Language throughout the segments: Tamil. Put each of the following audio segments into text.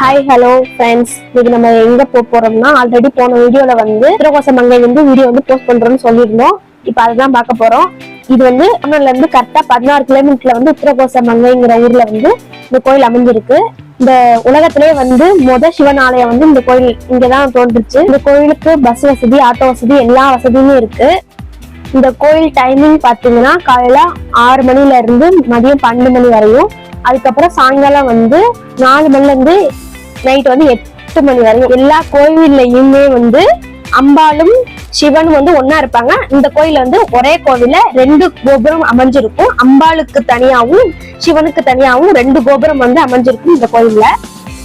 ஹாய் ஹலோ ஃப்ரெண்ட்ஸ் இன்னைக்கு நம்ம எங்க போக போறோம்னா ஆல்ரெடி போன வீடியோல வந்து திருகோச வந்து வீடியோ வந்து போஸ்ட் பண்றோம்னு சொல்லியிருந்தோம். இப்போ அதுதான் பார்க்க போறோம். இது வந்து தமிழ்ல இருந்து கரெக்டா பதினாறு கிலோமீட்டர்ல வந்து உத்திரகோச மங்கைங்கிற ஊர்ல வந்து இந்த கோயில் அமைஞ்சிருக்கு. இந்த உலகத்திலே வந்து முத சிவன் ஆலயம் வந்து இந்த கோயில் இங்கதான் தோன்றுச்சு. இந்த கோயிலுக்கு பஸ் வசதி ஆட்டோ வசதி எல்லா வசதியுமே இருக்கு. இந்த கோயில் டைமிங் பாத்தீங்கன்னா காலையில ஆறு மணில இருந்து மதியம் பன்னெண்டு மணி வரையும். அதுக்கப்புறம் சாயங்காலம் வந்து நாலு மணில இருந்து நைட் வந்து எட்டு மணி வரையும் எல்லா கோவில்லையுமே வந்து அம்பாளும் சிவன் வந்து ஒன்னா இருப்பாங்க. இந்த கோயில் வந்து ஒரே கோவில ரெண்டு கோபுரம் அமைஞ்சிருக்கும். அம்பாளுக்கு தனியாவும் சிவனுக்கு தனியாவும் ரெண்டு கோபுரம் வந்து அமைஞ்சிருக்கும் இந்த கோயில்ல.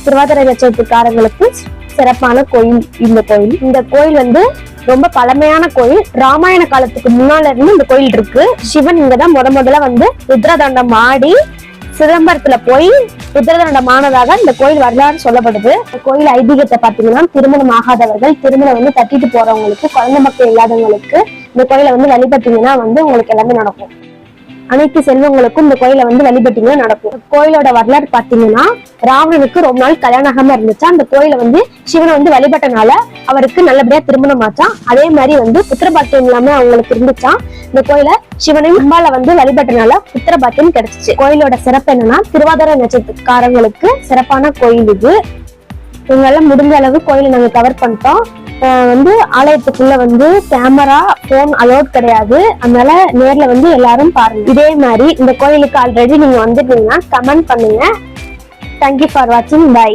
திருவாதிரை நட்சத்திரக்காரங்களுக்கு சிறப்பான கோயில் இந்த கோயில். இந்த கோயில் வந்து ரொம்ப பழமையான கோயில். ராமாயண காலத்துக்கு முன்னால இருந்து இந்த கோயில் இருக்கு. சிவன் இங்கதான் முத முதல்ல வந்து ருத்ரதாண்டம் ஆடி சிதம்பரத்துல போய் ருத்ரதாண்டம் இந்த கோயில் வரலாறு சொல்லப்படுது. இந்த கோயில் ஐதீகத்தை பாத்தீங்கன்னா திருமணம் ஆகாதவர்கள் திருமணம் வந்து தட்டிட்டு போறவங்களுக்கு குழந்தை மக்கள் இல்லாதவங்களுக்கு இந்த கோயிலை வந்து வழிபட்டீங்கன்னா வந்து உங்களுக்கு எல்லாமே நடக்கும். அனைத்து செல்வங்களுக்கும் இந்த கோயிலை வந்து வழிபட்டீங்கன்னா நடக்கும். கோயிலோட வரலாறு பாத்தீங்கன்னா ராவணனுக்கு ரொம்ப நாள் கல்யாணம் இருந்துச்சா அந்த கோயிலை வந்து சிவனை வந்து வழிபட்டனால அவருக்கு நல்லபடியா திருமணம் ஆச்சான் அதே மாதிரி வந்து புத்திரபாக்கியம் இல்லாம அவங்களுக்கு இருந்துச்சான் இந்த கோயிலை சிவனை அம்பால வந்து வழிபட்டனால புத்திரபாக்கியம் கிடைச்சிச்சு. கோயிலோட சிறப்பு என்னன்னா திருவாதார நட்சத்திரக்காரங்களுக்கு சிறப்பான கோயில் இது. எங்களால முடிஞ்ச அளவு கோயிலை நாங்க கவர் பண்ணிட்டோம். வந்து ஆலயத்துக்குள்ள வந்து கேமரா போன் அலோட் கிடையாது. அதனால நேர்ல வந்து எல்லாரும் பாருங்க. இதே மாதிரி இந்த கோயிலுக்கு ஆல்ரெடி நீங்க வந்துட்டீங்கன்னா கமெண்ட் பண்ணுங்க. தேங்க்யூ ஃபார் வாட்சிங் பை